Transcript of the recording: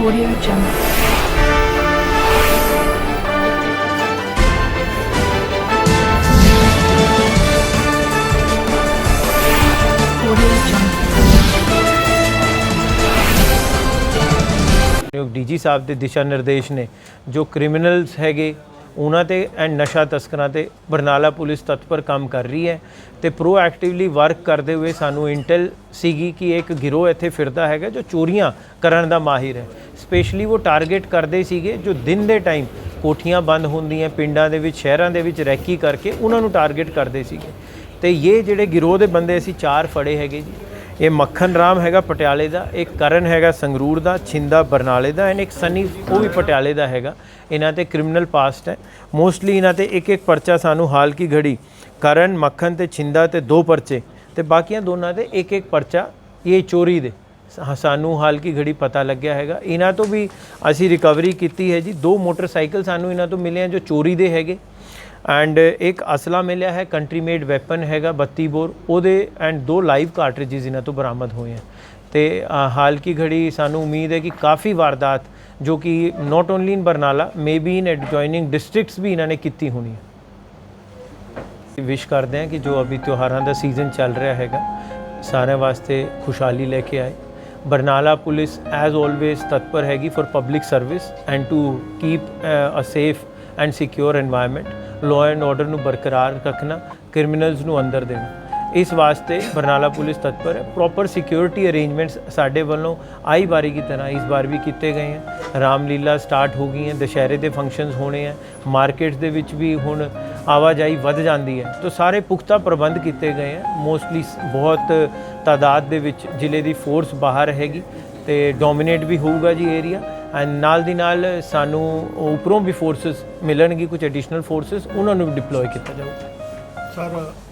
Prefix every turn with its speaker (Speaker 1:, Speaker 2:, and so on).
Speaker 1: Audio Jungle. Audio Jungle.
Speaker 2: ਜੋ ਸਾਹਿਬ ਦੇ ਦਿਸ਼ਾ ਨਿਰਦੇਸ਼ ਨੇ ਜੋ ਕ੍ਰਿਮੀਨਲਸ ਹੈਗੇ ਉਹਨਾਂ ਤੇ ਐਂਡ ਨਸ਼ਾ ਤਸਕਰਾਂ ਤੇ ਬਰਨਾਲਾ ਪੁਲਿਸ ਤਤਪਰ ਕੰਮ ਕਰ ਰਹੀ ਹੈ ਤੇ ਪ੍ਰੋਐਕਟਿਵਲੀ ਵਰਕ ਕਰਦੇ ਹੋਏ ਸਾਨੂੰ ਇੰਟੈਲ ਸੀਗੀ ਕਿ ਇੱਕ ਗਿਰੋਹ ਇੱਥੇ ਫਿਰਦਾ ਹੈਗਾ ਜੋ ਚੋਰੀਆਂ ਕਰਨ ਦਾ ਮਾਹਿਰ ਹੈ। ਸਪੈਸ਼ਲੀ ਉਹ ਟਾਰਗੇਟ ਕਰਦੇ ਸੀਗੇ ਜੋ ਦਿਨ ਦੇ ਟਾਈਮ ਕੋਠੀਆਂ ਬੰਦ ਹੁੰਦੀਆਂ, ਪਿੰਡਾਂ ਦੇ ਵਿੱਚ, ਸ਼ਹਿਰਾਂ ਦੇ ਵਿੱਚ ਰੈਕੀ ਕਰਕੇ ਉਹਨਾਂ ਨੂੰ ਟਾਰਗੇਟ ਕਰਦੇ ਸੀਗੇ। ਤੇ ਇਹ ਜਿਹੜੇ ਗਿਰੋਹ ਦੇ ਬੰਦੇ ਅਸੀਂ ਚਾਰ ਫੜੇ ਹੈਗੇ ਜੀ ਇਹ ਮੱਖਣ ਰਾਮ ਹੈਗਾ ਪਟਿਆਲੇ ਦਾ ਇੱਕ ਕਰਨ ਹੈਗਾ ਸੰਗਰੂਰ ਦਾ, ਛਿੰਦਾ ਬਰਨਾਲੇ ਦਾ ਐਂਡ ਇੱਕ ਸਨੀ ਉਹ ਵੀ ਪਟਿਆਲੇ ਦਾ ਹੈਗਾ। ਇਹਨਾਂ ਤੇ ਕ੍ਰਿਮੀਨਲ ਪਾਸਟ ਹੈ। ਮੋਸਟਲੀ ਇਹਨਾਂ ਤੇ ਇੱਕ ਇੱਕ ਪਰਚਾ ਸਾਨੂੰ ਹਾਲ ਕੀ ਘੜੀ, ਕਰਨ, ਮੱਖਣ ਤੇ ਛਿੰਦਾ ਤੇ ਦੋ ਪਰਚੇ, ਤੇ ਬਾਕੀਆਂ ਦੋਨਾਂ 'ਤੇ ਇੱਕ ਇੱਕ ਪਰਚਾ ਇਹ ਚੋਰੀ ਦੇ। ਸਾਨੂੰ ਹਾਲ ਕੀ ਘੜੀ ਪਤਾ ਲੱਗਿਆ ਹੈਗਾ। ਇਹਨਾਂ ਤੋਂ ਵੀ ਅਸੀਂ ਰਿਕਵਰੀ ਕੀਤੀ ਹੈ ਜੀ। ਦੋ ਮੋਟਰਸਾਈਕਲ ਸਾਨੂੰ ਇਹਨਾਂ ਤੋਂ ਮਿਲੇ ਆ ਜੋ ਚੋਰੀ ਦੇ ਹੈਗੇ। ਐਂਡ ਇੱਕ ਅਸਲਾ ਮਿਲਿਆ ਹੈ ਕੰਟਰੀ ਮੇਡ ਵੈਪਨ ਹੈਗਾ 32 ਬੋਰ ਉਹਦੇ ਐਂਡ ਦੋ ਲਾਈਵ ਕਾਰਟ੍ਰਿਜਸ ਇਹਨਾਂ ਤੋਂ ਬਰਾਮਦ ਹੋਏ ਹਨ ਤੇ ਹਾਲ ਕੀ ਘੜੀ ਸਾਨੂੰ ਉਮੀਦ ਹੈ ਕਿ ਕਾਫੀ ਵਾਰਦਾਤ ਜੋ ਕਿ not only in Barnala maybe in adjoining districts ਵੀ ਇਹਨਾਂ ਨੇ ਕੀਤੀ ਹੋਣੀ ਹੈ ਵਿਸ਼ ਕਰਦੇ ਹਾਂ ਕਿ ਜੋ ਅਭੀ ਤਿਉਹਾਰਾਂ ਦਾ ਸੀਜ਼ਨ ਚੱਲ ਰਿਹਾ ਹੈਗਾ ਸਾਰਿਆਂ ਵਾਸਤੇ ਖੁਸ਼ਹਾਲੀ ਲੈ ਕੇ ਆਏ ਬਰਨਾਲਾ ਪੁਲਿਸ ਐਜ਼ ਆਲਵੇਜ਼ ਤਤਪਰ ਹੈਗੀ for public service and to keep a safe and secure environment law and order ਨੂੰ ਬਰਕਰਾਰ ਰੱਖਣਾ ਕ੍ਰਿਮੀਨਲਸ ਨੂੰ ਅੰਦਰ ਦੇਣਾ ਇਸ ਵਾਸਤੇ ਬਰਨਾਲਾ ਪੁਲਿਸ ਤਤਪਰ ਹੈ ਪ੍ਰੋਪਰ ਸਿਕਿਉਰਿਟੀ ਅਰੇਂਜਮੈਂਟਸ ਸਾਡੇ ਵੱਲੋਂ ਆਈ ਵਾਰੀ ਦੀ ਤਰ੍ਹਾਂ ਇਸ ਵਾਰ ਵੀ ਕੀਤੇ ਗਏ ਹਨ ਰਾਮਲੀਲਾ ਸਟਾਰਟ ਹੋ ਗਈ ਹੈ ਦੁਸ਼ਹਿਰੇ ਦੇ ਫੰਕਸ਼ਨਸ ਹੋਣੇ ਹੈ ਮਾਰਕੀਟਸ ਦੇ ਵਿੱਚ ਵੀ ਹੁਣ ਆਵਾਜਾਈ ਵੱਧ ਜਾਂਦੀ ਹੈ ਤਾਂ ਸਾਰੇ ਪੁਖਤਾ ਪ੍ਰਬੰਧ ਕੀਤੇ ਗਏ ਹਨ ਮੋਸਟਲੀ ਬਹੁਤ ਤਾਦਾਦ ਦੇ ਵਿੱਚ ਜ਼ਿਲ੍ਹੇ ਦੀ ਫੋਰਸ ਬਾਹਰ ਰਹੇਗੀ ਤੇ ਡੋਮੀਨੇਟ ਵੀ ਹੋਊਗਾ ਜੀ ਏਰੀਆ ਐਂਡ ਨਾਲ ਦੀ ਨਾਲ ਸਾਨੂੰ ਉੱਪਰੋਂ ਵੀ ਫੋਰਸਸ ਮਿਲਣਗੀ ਕੁਝ ਐਡੀਸ਼ਨਲ ਫੋਰਸਸ ਉਹਨਾਂ ਨੂੰ ਵੀ ਡਿਪਲੋਏ ਕੀਤਾ ਜਾਊਗਾ
Speaker 3: ਸਰ